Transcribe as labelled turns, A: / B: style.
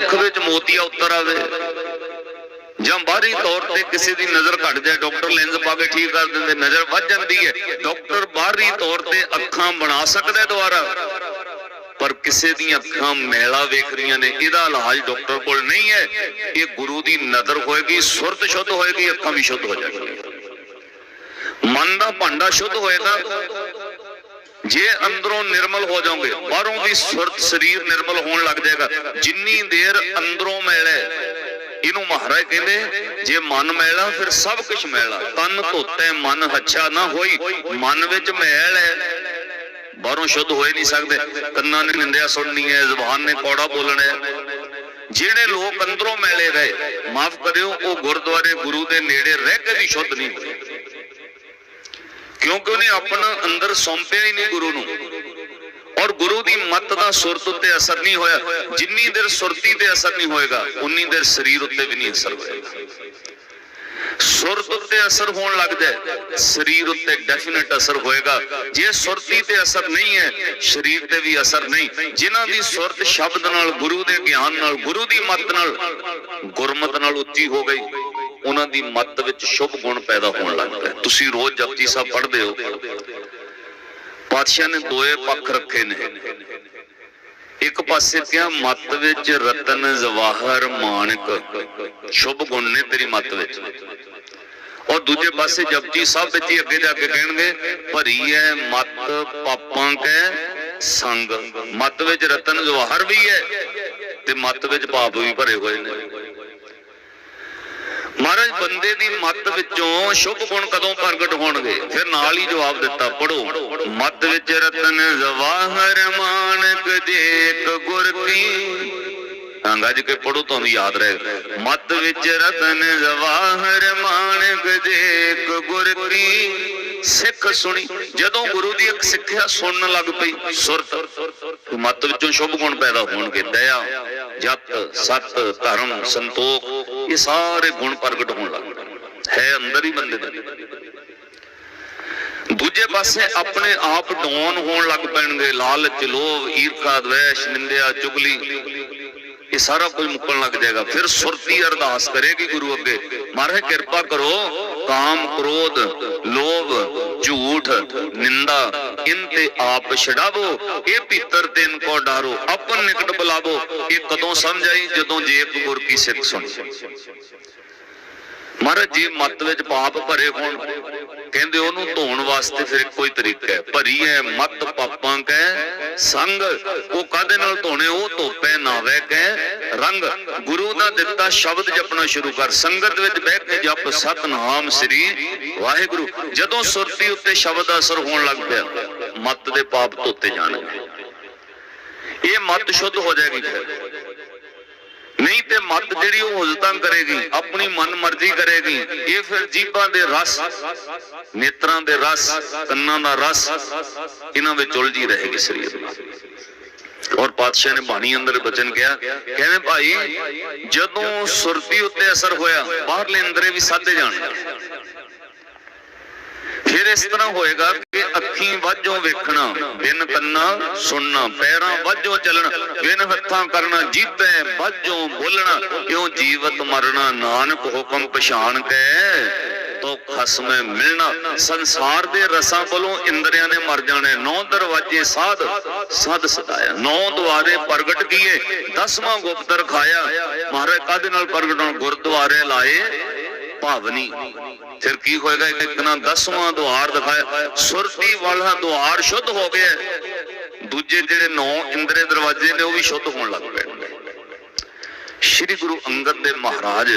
A: ਅੱਖ ਵਿੱਚ ਮੋਤੀਆ ਉਤਰ ਆਵੇ ਜਾਂ ਬਾਹਰੀ ਤੌਰ ਤੇ ਕਿਸੇ ਦੀ ਨਜ਼ਰ ਘਟ ਜਾਏ, ਡਾਕਟਰ ਲੈਂਸ ਪਾ ਕੇ ਠੀਕ ਕਰ ਦਿੰਦੇ, ਨਜ਼ਰ ਵੱਧ ਜਾਂਦੀ ਹੈ। ਡਾਕਟਰ ਬਾਹਰੀ ਤੌਰ ਤੇ ਅੱਖਾਂ ਬਣਾ ਸਕਦਾ ਹੈ ਦੁਬਾਰਾ, ਪਰ ਕਿਸੇ ਦੀਆਂ ਅੱਖਾਂ ਮੈਲਾ ਵੇਖ ਰਹੀਆਂ ਨੇ, ਇਹਦਾ ਇਲਾਜ ਡਾਕਟਰ ਕੋਲ ਨਹੀਂ ਹੈ। ਇਹ ਗੁਰੂ ਦੀ ਨਜ਼ਰ ਹੋਏਗੀ, ਸੁਰਤ ਸ਼ੁੱਧ ਹੋਏਗੀ, ਅੱਖਾਂ ਵੀ ਸ਼ੁੱਧ ਹੋ ਜਾਣਗੀਆਂ। ਮਨ ਦਾ ਭਾਂਡਾ ਸ਼ੁੱਧ ਹੋਏਗਾ ਜੇ ਅੰਦਰੋਂ ਨਿਰਮਲ ਹੋ ਜਾਓਗੇ, ਬਾਹਰੋਂ ਦੀ ਸੁਰਤ ਸਰੀਰ ਨਿਰਮਲ ਹੋਣ ਲੱਗ ਜਾਏਗਾ। ਜਿੰਨੀ ਦੇਰ ਅੰਦਰੋਂ ਮੈਲਾ ਹੈ, ਇਹਨੂੰ ਮਹਾਰਾਜ ਕਹਿੰਦੇ, ਜੇ ਮਨ ਮੈਲਾ ਫਿਰ ਸਭ ਕੁਝ ਮੈਲਾ ਤਨ ਧੋਤੇ, ਮਨ ਹੱਛਾ ਨਾ ਹੋਈ, ਮਨ ਵਿੱਚ ਮੈਲ ਹੈ। ਬਾਹਰੋਂ ਸ਼ੁੱਧ ਹੋਏ ਨਹੀਂ ਸਕਦੇ। ਕੰਨਾਂ ਨੇ ਨਿੰਦਿਆ ਸੁਣਨੀ ਹੈ, ਜ਼ੁਬਾਨ ਨੇ ਕੌੜਾ ਬੋਲਣਾ ਹੈ। ਜਿਹੜੇ ਲੋਕ ਅੰਦਰੋਂ ਮੈਲੇ ਰਹੇ ਮਾਫ ਕਰਿਓ, ਉਹ ਗੁਰਦੁਆਰੇ ਗੁਰੂ ਦੇ ਨੇੜੇ ਰਹਿ ਕੇ ਵੀ ਸ਼ੁੱਧ ਨਹੀਂ ਹੋਏ। ਕਿਉਂਕਿ ਉਹਨੇ ਆਪਣਾ ਅੰਦਰ ਸੌਂਪਿਆ ਹੀ ਨਹੀਂ ਗੁਰੂ ਨੂੰ। ਔਰ ਗੁਰੂ ਦੀ ਮੱਤ ਦਾ ਸੁਰਤ ਉੱਤੇ ਅਸਰ ਨਹੀਂ ਹੋਇਆ। ਜਿੰਨੀ ਦੇਰ ਸੁਰਤੀ ਤੇ ਅਸਰ ਨਹੀਂ ਹੋਏਗਾ, ਉਨੀ ਦੇਰ ਸਰੀਰ ਉੱਤੇ ਵੀ ਨਹੀਂ ਅਸਰ ਹੋਏਗਾ। ਸੁਰਤ ਉੱਤੇ ਅਸਰ ਹੋਣ ਲੱਗ ਜਾਏ, ਸਰੀਰ ਉੱਤੇ ਡੈਫੀਨਿਟ ਅਸਰ ਹੋਏਗਾ। ਜੇ ਸੁਰਤੀ ਤੇ ਅਸਰ ਨਹੀਂ ਹੈ, ਸਰੀਰ ਤੇ ਵੀ ਅਸਰ ਨਹੀਂ। ਜਿਨ੍ਹਾਂ ਦੀ ਸੁਰਤ ਸ਼ਬਦ ਨਾਲ, ਗੁਰੂ ਦੇ ਗਿਆਨ ਨਾਲ, ਗੁਰੂ ਦੀ ਮੱਤ ਨਾਲ, ਗੁਰਮਤ ਨਾਲ ਉੱਚੀ ਹੋ ਗਈ ਉਹਨਾਂ ਦੀ ਮੱਤ ਵਿੱਚ ਸ਼ੁਭ ਗੁਣ ਪੈਦਾ ਹੋਣ ਲੱਗਦਾ ਤੁਸੀਂ ਰੋਜ਼ ਜਪਜੀ ਸਾਹਿਬ ਪੜ੍ਹਦੇ ਹੋ। ਪਾਤਸ਼ਾਹ ਨੇ ਦੋਏ ਪੱਖ ਰੱਖੇ ਨੇ। ਇੱਕ ਪਾਸੇ ਕਿਹਾ, ਮੱਤ ਵਿੱਚ ਰਤਨ ਜਵਾਹਰ ਮਾਨਕ, ਸ਼ੁਭ ਗੁਣ ਨੇ ਤੇਰੀ ਮੱਤ ਵਿੱਚ। ਔਰ ਦੂਜੇ ਪਾਸੇ ਜਪਜੀ ਸਾਹਿਬ ਵਿੱਚ ਹੀ ਅੱਗੇ ਜਾ ਕੇ ਕਹਿਣਗੇ, ਭਰੀ ਹੈ ਮੱਤ ਪਾਪਾਂ ਕੈ ਸੰਗ। ਮਤ ਵਿੱਚ ਰਤਨ ਜਵਾਹਰ ਵੀ ਹੈ ਤੇ ਮੱਤ ਵਿੱਚ ਪਾਪ ਵੀ ਭਰੇ ਹੋਏ ਨੇ। ਮਹਾਰਾਜ, ਬੰਦੇ ਦੀ ਮੱਤ ਵਿੱਚੋਂ ਸ਼ੁਭ ਗੁਣ ਕਦੋਂ ਪ੍ਰਗਟ ਹੋਣਗੇ? ਫਿਰ ਨਾਲ ਹੀ ਜਵਾਬ ਦਿੱਤਾ ਪੜੋ ਮੱਤ ਵਿੱਚ ਰਤਨ ਜਵਾਹਰ ਮਾਨਕ ਦੇਖ ਗੁਰ ਕੀ? ਅੰਗਜ ਕੇ ਪੜੋ ਤੁਹਾਨੂੰ ਯਾਦ ਰਹੇ ਮੱਤ ਵਿੱਚ ਰਤਨ ਜਵਾਹਰ ਮਾਨਕ ਦੇਖ ਗੁਰ ਕੀ? ਸਿੱਖ ਸੁਣੀ। ਜਦੋਂ ਗੁਰੂ ਦੀ ਇੱਕ ਸਿੱਖਿਆ ਸੁਣਨ ਲੱਗ ਪਈ, ਸੁਰਤ ਮੱਤ ਵਿੱਚੋਂ ਸ਼ੁਭ ਗੁਣ ਪੈਦਾ ਹੋਣਗੇ। ਦਇਆ ਜਤ ਸਤ, ਧਰਮ, ਸੰਤੋਖ ਇਹ ਸਾਰੇ ਗੁਣ ਪ੍ਰਗਟ ਹੋਣ ਲੱਗ ਪਏ। ਹੈ ਅੰਦਰ ਹੀ ਬੰਦੇ ਦੇ। ਦੂਜੇ ਪਾਸੇ ਆਪਣੇ ਆਪ ਡਾਊਨ ਹੋਣ ਲੱਗ ਪੈਣਗੇ। ਲਾਲਚ, ਲੋਭ, ਈਰਖਾ, ਦਵੇਸ਼, ਨਿੰਦਿਆ, ਚੁਗਲੀ, ਇਹ ਸਾਰਾ ਕੁਝ ਮੁੱਕਣ ਲੱਗ ਜਾਏਗਾ। ਫਿਰ ਸੁਰਤੀ ਅਰਦਾਸ ਕਰੇਗੀ ਗੁਰੂ ਅੱਗੇ। ਮਹਾਰਾਜ, ਕਿਰਪਾ ਕਰੋ। ਕਾਮ, ਕ੍ਰੋਧ, ਲੋਭ, ਝੂਠ, ਨਿੰਦਾ ਇਨ ਤੇ ਆਪ ਛਡਾਵੋ, ਇਹ ਭੀਤਰ ਦਿਨ ਕੋ ਡਾਰੋ, ਆਪਨ ਨਿਕਟ ਬੁਲਾਵੋ। ਇਹ ਕਦੋਂ ਸਮਝ ਆਈ? ਜਦੋਂ ਜੇਬ ਗੁਰ ਕੀ ਸਿੱਖ ਸੁਣੀ। ਮਹਾਰਾਜ ਜੀ, ਮੱਤ ਵਿੱਚ ਪਾਪ ਭਰੇ ਹੋਣ। ਕਹਿੰਦੇ ਉਹਨੂੰ ਧੋਣ ਵਾਸਤੇ ਫਿਰ ਕੋਈ ਤਰੀਕਾ ਹੈ। ਭਰੀ ਹੈ ਮਤ, ਪਾਪਾਂ ਕੈ ਸੰਗ, ਉਹ ਕਾਦੇ ਨਾਲ ਧੋਣੇ? ਉਹ ਧੋਪੇ, ਨਾਵੇ ਕੈ ਰੰਗ ਗੁਰੂ ਦਾ ਦਿੱਤਾ ਸ਼ਬਦ ਜਪਣਾ ਸ਼ੁਰੂ ਕਰ। ਸੰਗਤ ਵਿੱਚ ਬਹਿ ਕੇ ਜਪ, ਸਤਨਾਮ ਸ੍ਰੀ ਵਾਹਿਗੁਰੂ। ਜਦੋਂ ਸੁਰਤੀ ਉੱਤੇ ਸ਼ਬਦ ਦਾ ਅਸਰ ਹੋਣ ਲੱਗ ਪਿਆ, ਮੱਤ ਦੇ ਪਾਪ ਧੋਤੇ ਜਾਣਗੇ। ਇਹ ਮੱਤ ਸ਼ੁੱਧ ਹੋ ਜਾਏਗੀ ਨਹੀਂ ਤੇ ਮਤ ਜਿਹੜੀ ਉਹ ਹਜਤਾਂ ਕਰੇਗੀ, ਆਪਣੀ ਮਨ ਮਰਜ਼ੀ ਕਰੇਗੀ। ਇਹ ਫਿਰ ਜੀਬਾਂ ਦੇ ਰਸ, ਨੇਤਰਾਂ ਦੇ ਰਸ, ਕੰਨਾਂ ਦਾ ਰਸ, ਇਹਨਾਂ ਵਿੱਚ ਉਲਝੀ ਰਹੇਗੀ ਸਰੀਰ ਨਾਲ। ਔਰ ਪਾਤਸ਼ਾਹ ਨੇ ਬਾਣੀ ਅੰਦਰ ਬਚਨ ਕਿਹਾ, ਕਹਿੰਦੇ ਭਾਈ, ਜਦੋਂ ਸੁਰਤੀ ਉੱਤੇ ਅਸਰ ਹੋਇਆ, ਬਾਹਰਲੇ ਅੰਦਰੇ ਵੀ ਸਾਧੇ ਜਾਣਗੇ ਫਿਰ ਇਸ ਤਰ੍ਹਾਂ ਹੋਏਗਾ ਕਿ ਅੱਖੀਂ ਵਾਜੋਂ ਵੇਖਣਾ, ਬਿਨ ਕੰਨਾਂ ਸੁਣਨਾ, ਪੈਰਾਂ ਵਾਜੋਂ ਚੱਲਣਾ, ਬਿਨ ਹੱਥਾਂ ਕਰਨਾ ਜੀਭੇ ਵਾਜੋਂ ਬੋਲਣਾ ਕਿਉਂ ਜੀਵਤ ਮਰਨਾ, ਨਾਨਕ ਹੁਕਮ ਪਛਾਣ ਕੇ ਤੋ ਖਸਮੇ ਮਿਲਣਾ। ਸੰਸਾਰ ਦੇ ਰਸਾਂ ਵੱਲੋਂ ਇੰਦਰੀਆਂ ਨੇ ਮਰ ਜਾਣੇ। ਨੌ ਦਰਵਾਜੇ ਸਾਧ ਸਦ ਸਦਾਇਆ। ਨੌ ਦੁਆਰੇ ਪ੍ਰਗਟ ਕੀਏ, ਦਸਵਾਂ ਗੁਪਤ ਰਖਾਇਆ ਮਹਾਰਾਜ ਕਾਦੇ ਨਾਲ ਪ੍ਰਗਟ ਗੁਰਦੁਆਰੇ ਲਾਏ ਭਾਵਨੀ। ਫਿਰ ਕੀ ਹੋਏਗਾ? ਇੱਕ ਨਾ ਦਸਵਾਂ ਦੁਆਰ ਦਿਖਾਇਆ। ਸੁਰਤੀ ਵਾਲਾ ਦੁਆਰ ਸ਼ੁੱਧ ਹੋ ਗਿਆ। ਦੂਜੇ ਜਿਹੜੇ ਨੌ ਇੰਦਰੇ ਦਰਵਾਜ਼ੇ ਨੇ, ਉਹ ਵੀ ਸ਼ੁੱਧ ਹੋਣ ਲੱਗ ਪਏ। ਸ਼੍ਰੀ ਗੁਰੂ ਅੰਗਦ ਦੇਵ ਮਹਾਰਾਜ